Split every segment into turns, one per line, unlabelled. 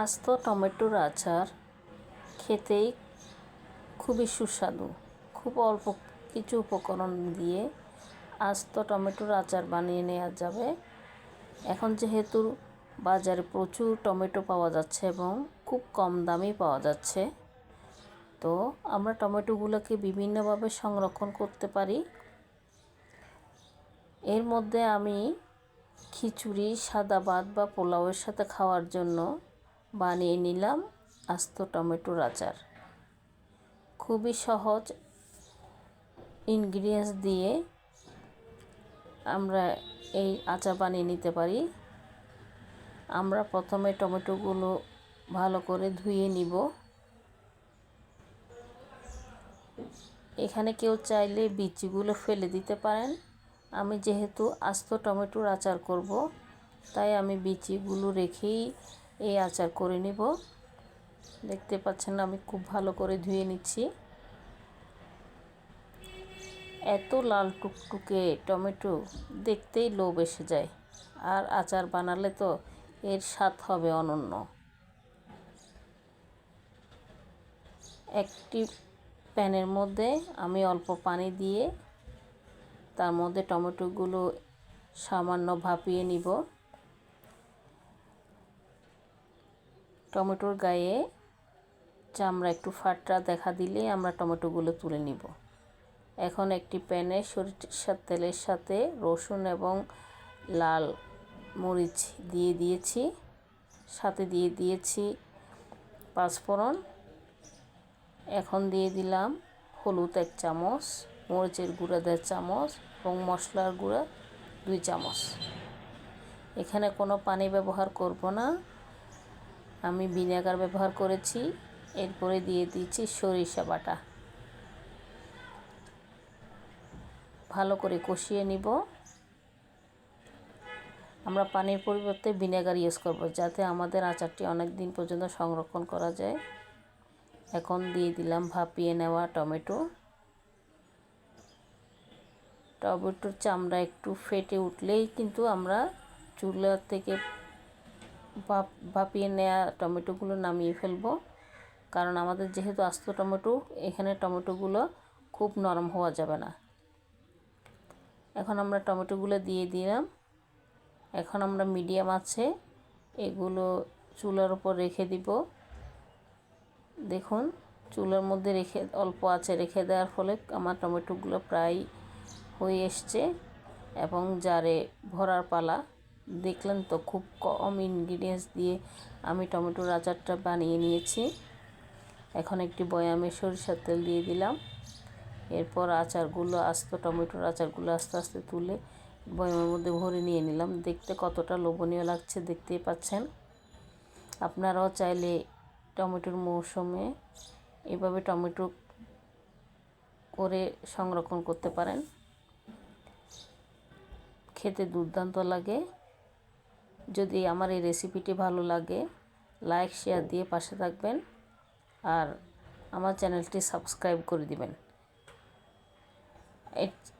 আস্ত টমেটোর আচার খেতেই খুবই সুস্বাদু। খুব অল্প কিছু উপকরণ দিয়ে আস্ত টমেটোর আচার বানিয়ে নেওয়া যাবে। এখন যেহেতু বাজারে প্রচুর টমেটো পাওয়া যাচ্ছে এবং খুব কম দামেই পাওয়া যাচ্ছে, তো আমরা টমেটোগুলোকে বিভিন্নভাবে সংরক্ষণ করতে পারি। এর মধ্যে আমি খিচুড়ি, সাদা ভাত বা পোলাওয়ের সাথে খাওয়ার জন্য বানিয়ে নিলাম আস্ত টমেটোর আচার। খুবই সহজ ইনগ্রিডিয়েন্টস দিয়ে আমরা এই আচার বানিয়ে নিতে পারি। আমরা প্রথমে টমেটোগুলো ভালো করে ধুয়ে নিব। এখানে কেউ চাইলে বিচিগুলো ফেলে দিতে পারেন। আমি যেহেতু আস্ত টমেটোর আচার করব, তাই আমি বিচিগুলো রেখেই এই আচার করে নিব। দেখতে পাচ্ছেন আমি খুব ভালো করে ধুয়ে নিচ্ছি। এত লাল টুকটুকে টমেটো দেখতেই লোভ এসে যায়। আর আচার বানালে তো এর স্বাদ হবে অনন্য। একটি প্যানের মধ্যে আমি অল্প পানি দিয়ে তার মধ্যে টমেটোগুলো সামান্য ভাপিয়ে নিব। টমেটোর গায়ে চামড়া একটু ফাটরা দেখা দিলেই আমরা টমেটোগুলো তুলে নিব। এখন একটি প্যানে সরিষার তেলের সাথে রসুন এবং লাল মরিচ দিয়ে দিয়েছি। সাথে দিয়ে দিয়েছি পাঁচফোড়ন। এখন দিয়ে দিলাম হলুদ এক চামচ, মরিচের গুঁড়া দেড় চামচ এবং মশলার গুঁড়া দুই চামচ। এখানে কোনো পানি ব্যবহার করব না। আমি ভিনেগার ব্যবহার করেছি, এরপরে দিয়ে দিচ্ছি সরিষা বাটা। ভালো করে কষিয়ে নিব। আমরা পানির পরিবর্তে ভিনেগার ইউজ করব, যাতে আমাদের আচারটি অনেক দিন পর্যন্ত সংরক্ষণ করা যায়। এখন দিয়ে দিলাম ভাপিয়ে নেওয়া টমেটো। টমেটোর চামড়া একটু ফেটে উঠলেই কিন্তু আমরা চুলা থেকে ভাপিয়ে নেওয়া টমেটোগুলো নামিয়ে ফেলব। কারণ আমাদের যেহেতু আস্ত টমেটো, এখানে টমেটোগুলো খুব নরম হওয়া যাবে না। এখন আমরা টমেটোগুলো দিয়ে দিলাম। এখন আমরা মিডিয়াম আছে, এগুলো চুলার উপর রেখে দিব। দেখুন, চুলার মধ্যে রেখে, অল্প আছে, রেখে দেওয়ার ফলে আমার টমেটোগুলো প্রায় হয়ে এসছে এবং জারে ভরার পালা। দেখলেন তো, খুব কম ইনগ্রিডিয়েন্টস দিয়ে আমি টমেটোর আচারটা বানিয়ে নিয়েছি। এখন একটি বয়ামে সরিষার তেল দিয়ে দিলাম। এরপর আচারগুলো আস্ত, টমেটোর আচারগুলো আস্তে আস্তে তুলে বয়ামের মধ্যে ভরে নিয়ে নিলাম। দেখতে কতটা লোভনীয় লাগছে, দেখতেই পাচ্ছেন। আপনারাও চাইলে টমেটোর মৌসুমে এভাবে টমেটো করে সংরক্ষণ করতে পারেন। খেতে দুর্দান্ত লাগে। যদি আমার এই রেসিপিটি ভালো লাগে লাইক শেয়ার দিয়ে পাশে থাকবেন আর আমার চ্যানেলটি সাবস্ক্রাইব করে দিবেন।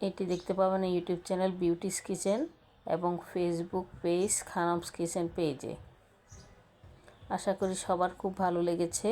এটি দেখতে পাবেন ইউটিউব চ্যানেল বিউটিস কিচেন এবং ফেসবুক পেজ খানামস কিচেন পেজে আশা করি সবার খুব ভালো লেগেছে।